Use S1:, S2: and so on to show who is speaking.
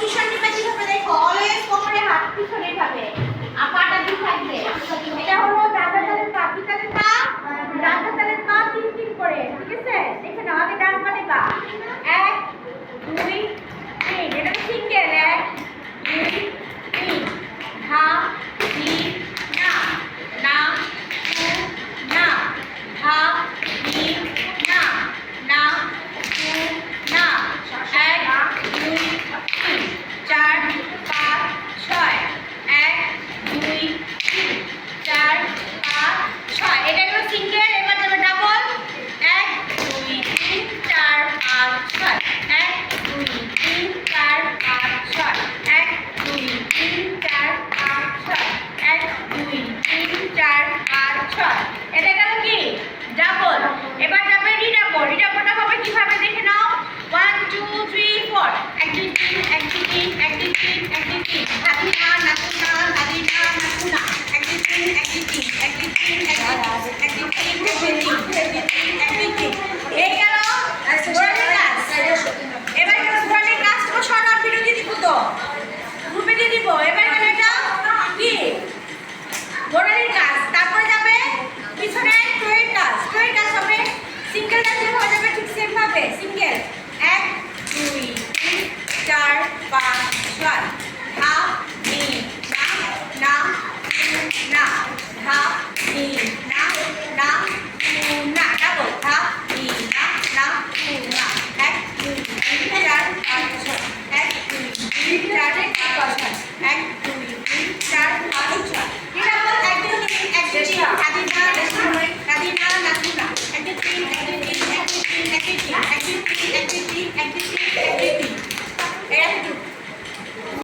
S1: পজিশনটা বেশি হবে দেখো অলওয়েজ কোমরে হাত পিছনে থাকবে আপাটা দিক থাকবে এটা হলো দাদা তালের পা কি তালের পা দাদা তালের পা তিন তিন করে, ঠিক আছে? দেখে নাও আগে Tchau.